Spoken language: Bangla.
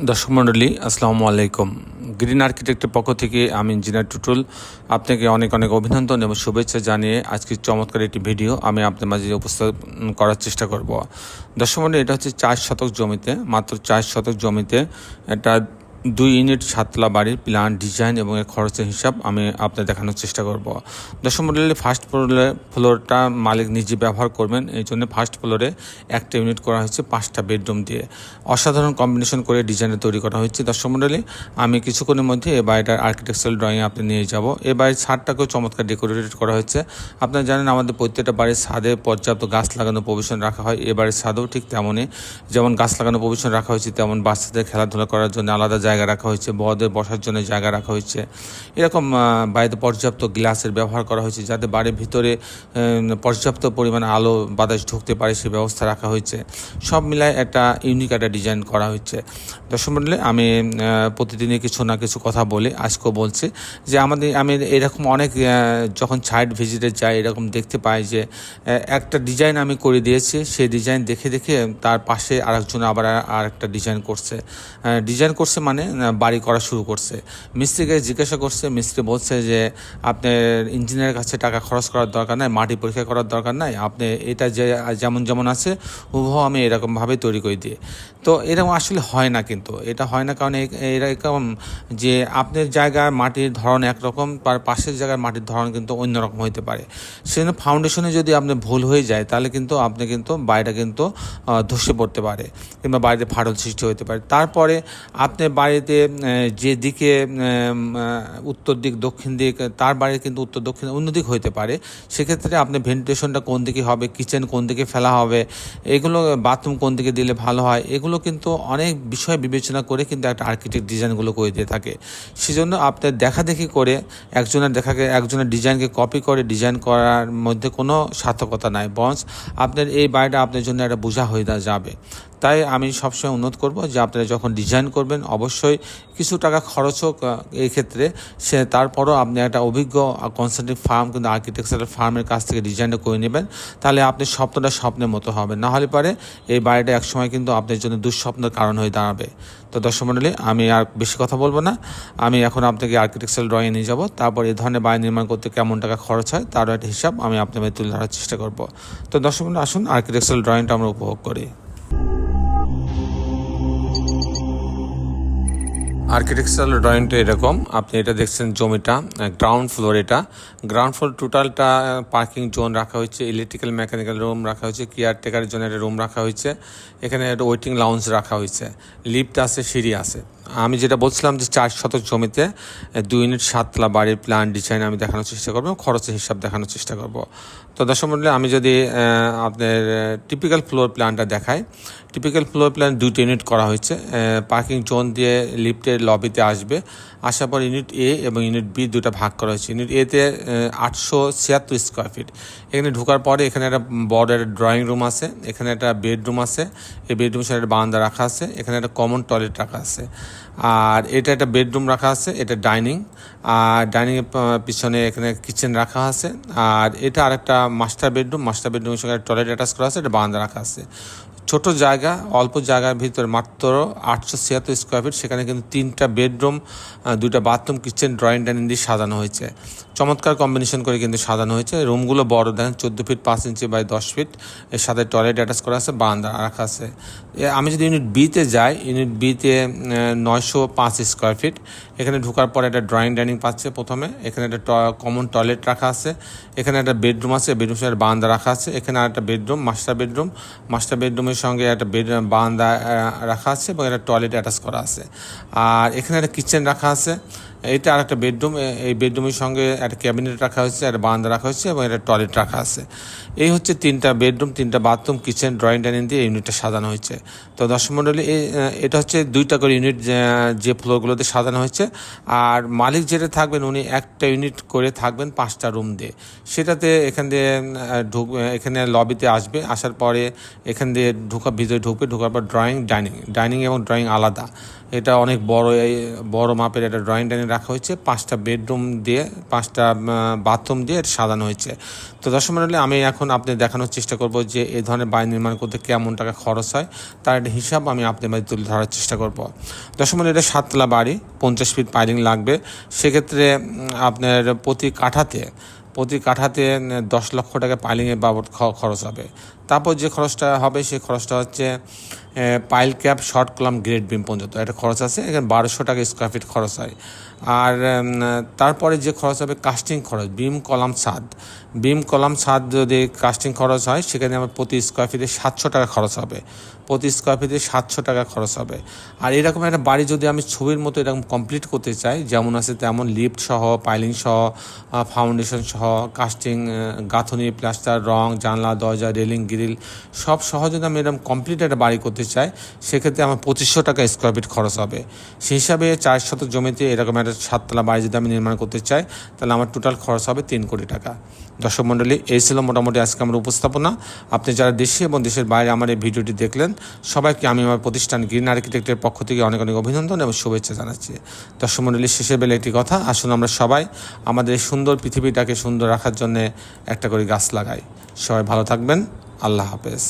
দর্শক মণ্ডলী, আসসালামু আলাইকুম। গ্রিন আর্কিটেক্টের পক্ষ থেকে আমি ইঞ্জিনিয়ার টুটুল। আপনাকে অনেক অনেক অভিনন্দন এবং শুভেচ্ছা জানিয়ে আজকে চমৎকার একটি ভিডিও আমি আপনার মাঝে উপস্থাপন করার চেষ্টা করব। দর্শক মণ্ডলী, এটা হচ্ছে চার শতক জমিতে, মাত্র চার শতক জমিতে একটা দুই ইউনিট সাতলা বাড়ির প্ল্যান ডিজাইন এবং এর খরচের হিসাব আমি আপনার দেখানোর চেষ্টা করব। দশম মডেলের ফার্স্ট ফ্লোরে ফ্লোরটা মালিক নিজে ব্যবহার করবেন। এই জন্য ফার্স্ট ফ্লোরে একটা ইউনিট করা হয়েছে পাঁচটা বেডরুম দিয়ে। অসাধারণ কম্বিনেশন করে ডিজাইনে তৈরি করা হয়েছে দশম মডেলে আমি কিছুক্ষণের মধ্যে এ বাড়িটার আর্কিটেকচারাল ড্রয়িং আপনি নিয়ে যাব। এই বাড়ির ছাদটাকেও চমৎকার ডেকোরেটেড করা হয়েছে। আপনারা জানেন আমাদের প্রত্যেকটা বাড়ির ছাদে পর্যাপ্ত গাছ লাগানো প্রভিশন রাখা হয়। এ বাড়ির ছাদেও ঠিক তেমনই। যেমন গাছ লাগানো প্রভিশন রাখা হয়েছে, তেমন বাচ্চাদের খেলাধুলা করার জন্য আলাদা জায়গা রাখা হয়েছে বড়দের বসার জন্য জায়গা রাখা হয়েছে। এরকম বাড়িতে পর্যাপ্ত গ্লাসের ব্যবহার করা হয়েছে যাতে বাড়ির ভিতরে পর্যাপ্ত পরিমাণে আলো, বাতাস ঢুকতে পারে সে ব্যবস্থা রাখা হয়েছে। সব মিলায় একটা ইউনিক একটা ডিজাইন করা হয়েছে। দর্শক মণ্ডলী আমি প্রতিদিনই কিছু না কিছু কথা বলি আজকেও বলছি যে আমাদের, আমি এরকম অনেক যখন সাইড ভিজিটে যাই, এরকম দেখতে পাই যে একটা ডিজাইন আমি করে দিয়েছি, সেই ডিজাইন দেখে দেখে তার পাশে আরেকজন আবার আর একটা ডিজাইন করছে ডিজাইন করছে মানে আহ, বাড়ি করা শুরু করছে। মিস্ত্রিকে জিজ্ঞাসা করছে মিস্ত্রি বলছে যে আপনার ইঞ্জিনিয়ারের কাছে টাকা খরচ করার দরকার নাই মাটি পরীক্ষা করার দরকার নাই আপনি এটা যে যেমন যেমন আছে হুবহু আমি এরকমভাবে তৈরি করে দিই। তো এরকম আসলে হয় না কিন্তু। এটা হয় না কারণ এরকম যে আপনার জায়গার মাটির ধরন একরকম তার পাশের জায়গার মাটির ধরন কিন্তু অন্যরকম হতে পারে। সেজন্য ফাউন্ডেশনে যদি আপনি ভুল হয়ে যায় তাহলে কিন্তু আপনি কিন্তু বাড়িটা কিন্তু ধসে পড়তে পারে কিংবা বাড়িতে ফাটল সৃষ্টি হতে পারে। তারপরে আপনি বাড়িতে যে দিকে উত্তর দিক, দক্ষিণ দিক, তার বাড়ি কিন্তু উত্তর, দক্ষিণ অন্য দিক হতে পারে। সেক্ষেত্রে আপনি ভেন্টিলেশনটা কোন দিকে হবে, কিচেন কোন দিকে ফেলা হবে, এগুলো, বাথরুম কোন দিকে দিলে ভালো হয়, এগুলো কিন্তু অনেক বিষয় বিবেচনা করে কিন্তু একটা আর্কিটেক্ট ডিজাইনগুলো করে দিয়ে থাকে। সেজন্য আপনার দেখা দেখি করে একজনের দেখাকে, একজনের ডিজাইনকে কপি করে ডিজাইন করার মধ্যে কোনো সার্থকতা নাই। বরঞ্চ আপনার এই বাড়িটা আপনার জন্য একটা বোঝা হয়ে যাবে। তাই আমি সবসময় অনুরোধ করব যে আপনারা যখন ডিজাইন করবেন, অবশ্যই কিছু টাকা খরচ হোক এই ক্ষেত্রে সে তারপরও আপনি একটা অভিজ্ঞ কনসাল্টিং ফার্ম কিন্তু আর্কিটেকচারাল ফার্মের কাছ থেকে ডিজাইনটা করে নেবেন, তাহলে আপনি স্বপ্নটা স্বপ্নের মতো হবে। না হলে পারে এই বাড়িটা একসময় কিন্তু আপনার জন্য দুঃস্বপ্নের কারণ হয়ে দাঁড়াবে। তো দর্শক মণ্ডলী, আমি আর বেশি কথা বলব না। আমি এখন আপনাকে আর্কিটেকচারাল ড্রয়িং নিয়ে যাব, তারপর এই ধরনের বাড়ি নির্মাণ করতে কেমন টাকা খরচ হয় তারও একটা হিসাব আমি আপনাদের তুলে ধরার চেষ্টা করব। তো দর্শক আসুন আর্কিটেকচারাল ড্রয়িংটা আমরা উপভোগ করি। আর্কিটেকচারাল ড্রয়িংটা এরকম। আপনি এটা দেখছেন জমিটা গ্রাউন্ড ফ্লোর এটা। গ্রাউন্ড ফ্লোর টোটালটা পার্কিং জোন রাখা হয়েছে ইলেকট্রিক্যাল মেকানিক্যাল রুম রাখা হয়েছে কেয়ারটেকারের জন্য একটা রুম রাখা হয়েছে। এখানে একটা ওয়েটিং লাউঞ্জ রাখা হয়েছে। লিফট আছে, সিঁড়ি আছে। আমি যেটা বলছিলাম যে চার শতক জমিতে দুই ইউনিট সাততলা বাড়ির প্ল্যান ডিজাইন আমি দেখানোর চেষ্টা করব খরচের হিসাব দেখানোর চেষ্টা করব। তো দর্শক মণ্ডলী আমি যদি আপনার টিপিক্যাল ফ্লোর প্ল্যানটা দেখাই টিপিক্যাল ফ্লোর প্ল্যান দুইটা ইউনিট করা হয়েছে পার্কিং জোন দিয়ে লিফটের লবিতে আসবে। আসার পর ইউনিট এ এবং ইউনিট বি দুটো ভাগ করা হয়েছে। ইউনিট এতে আটশো ছিয়াত্তর স্কোয়ার ফিট এখানে ঢোকার পরে এখানে একটা বড় একটা ড্রয়িং রুম আছে, এখানে একটা বেডরুম আছে, এই বেডরুমের সাথে একটা বারান্দা রাখা আছে, এখানে একটা কমন টয়লেট রাখা আছে। আর এটা একটা বেডরুম রাখা আছে, এটা ডাইনিং আর ডাইনিংয়ের পিছনে এখানে কিচেন রাখা আছে। আর এটা আরেকটা মাস্টার বেডরুম মাস্টার বেডরুমের সঙ্গে টয়লেট অ্যাটাচ করা আছে, এটা বারান্দা রাখা আছে। ছোট জায়গা, অল্প জায়গার ভিতরে মাত্র আটশো ছিয়াত্তর স্কোয়ার ফিট সেখানে কিন্তু তিনটা বেডরুম দুইটা বাথরুম কিচেন ড্রয়িং ডাইনিং দিয়ে সাজানো হয়েছে। চমৎকার কম্বিনেশন করে কিন্তু সাজানো হয়েছে। রুমগুলো বড়, দেখেন, চোদ্দ ফিট পাঁচ ইঞ্চি বাই দশ ফিট এর সাথে টয়লেট অ্যাটাচ করা আছে, বারান্দা রাখা আছে। আমি যদি ইউনিট বিতে যাই ইউনিট বিতে নয়শো পাঁচ স্কোয়ার ফিট এখানে ঢোকার পরে একটা ড্রয়িং ডাইনিং পাচ্ছে প্রথমে। এখানে একটা কমন টয়লেট রাখা আছে। এখানে একটা বেডরুম আছে বেডরুম সাথে বারান্দা রাখা আছে। এখানে আর একটা বেডরুম মাস্টার বেডরুম মাস্টার বেডরুমের সঙ্গে একটা বেড বারান্দা রাখা আছে এবং একটা টয়লেট অ্যাটাচ করা আছে। আর এখানে একটা কিচেন রাখা আছে। এটা আর একটা বেডরুম এই বেডরুমের সঙ্গে একটা ক্যাবিনেট রাখা হয়েছে, একটা বারান্দা রাখা হয়েছে এবং একটা টয়লেট রাখা আছে। এই হচ্ছে তিনটা বেডরুম, তিনটা বাথরুম, কিচেন, ড্রয়িং ডাইনিং দিয়ে ইউনিটটা সাজানো হয়েছে। তো দর্শক মণ্ডলী এটা হচ্ছে দুইটা করে ইউনিট যে ফ্লোরগুলোতে সাজানো হয়েছে। আর মালিক যেটা থাকবেন, উনি একটা ইউনিট করে থাকবেন পাঁচটা রুম দিয়ে। সেটাতে এখান দিয়ে ঢুক এখানে লবিতে আসবে, আসার পরে এখান দিয়ে ঢোকা, ভিতরে ঢুকবে, ঢোকার পর ড্রয়িং ডাইনিং ডাইনিং এবং ড্রয়িং আলাদা। এটা অনেক বড় বড় মাপের একটা ড্রয়িং ডাইনিং রাখা হয়েছে। পাঁচটা বেডরুম দিয়ে, পাঁচটা বাথরুম দিয়ে সাজানো হয়েছে। তো দর্শক মন্ডলী, আমি এখন আপনি দেখানোর চেষ্টা করব যে এই ধরনের বাড়ি নির্মাণ করতে কেমন টাকা খরচ হয়। তার একটা হিসাব আমি আপনার মাঝে তুলে ধরার চেষ্টা করব। দর্শক মন্ডলী, এটা সাততলা বাড়ি, পঞ্চাশ ফিট পাইলিং লাগবে। সেক্ষেত্রে আপনার প্রতি কাঠাতে প্রতি কাঠাতে দশ লক্ষ টাকা পাইলিংয়ের বাবদ খরচ হবে। তারপর যে খরচটা হবে, সেই খরচটা হচ্ছে pile cap short column grade beam পর্যন্ত। একটা খরচ আছে, এখানে বারোশো টাকা স্কোয়ার ফিট খরচ হয়। আর তারপরে যে খরচ হবে কাস্টিং খরচ বিম কলাম ছাদ। বিম, কলাম, ছাদ যদি কাস্টিং খরচ হয়, সেখানে আমার প্রতি স্কোয়ার ফিটে সাতশো টাকা খরচ হবে। প্রতি স্কোয়ার ফিটে সাতশো টাকা খরচ হবে। আর এরকম একটা বাড়ি যদি আমি ছবির মতো এরকম কমপ্লিট করতে চাই, যেমন আছে তেমন লিফট সহ পাইলিং সহ ফাউন্ডেশন সহ কাস্টিং গাঁথনি প্লাস্টার রং, জানলা, দরজা রেলিং গ্রিল সব সহ যদি আমি এরকম কমপ্লিট একটা বাড়ি করতে চাই, সেক্ষেত্রে আমার পঁচিশশো টাকা স্কোয়ার ফিট খরচ হবে। সেই হিসাবে চার শত জমিতে এরকম একটা সাততলা বাড়ি যদি আমি নির্মাণ করতে চাই, তাহলে আমার টোটাল খরচ হবে তিন কোটি টাকা। দর্শক মণ্ডলী এই ছিল মোটামুটি আজকে আমার উপস্থাপনা। আপনি যারা দেশে এবং দেশের বাইরে আমার এই ভিডিওটি দেখলেন, সবাইকে আমি আমার প্রতিষ্ঠান গ্রিন আর্কিটেক্টের পক্ষ থেকে অনেক অনেক অভিনন্দন এবং শুভেচ্ছা জানাচ্ছি। দর্শক মণ্ডলীর শেষের বেলা একটি কথা, আসুন আমরা সবাই আমাদের এই সুন্দর পৃথিবীটাকে সুন্দর রাখার জন্য একটা করে গাছ লাগাই। সবাই ভালো থাকবেন, আল্লাহ হাফেজ।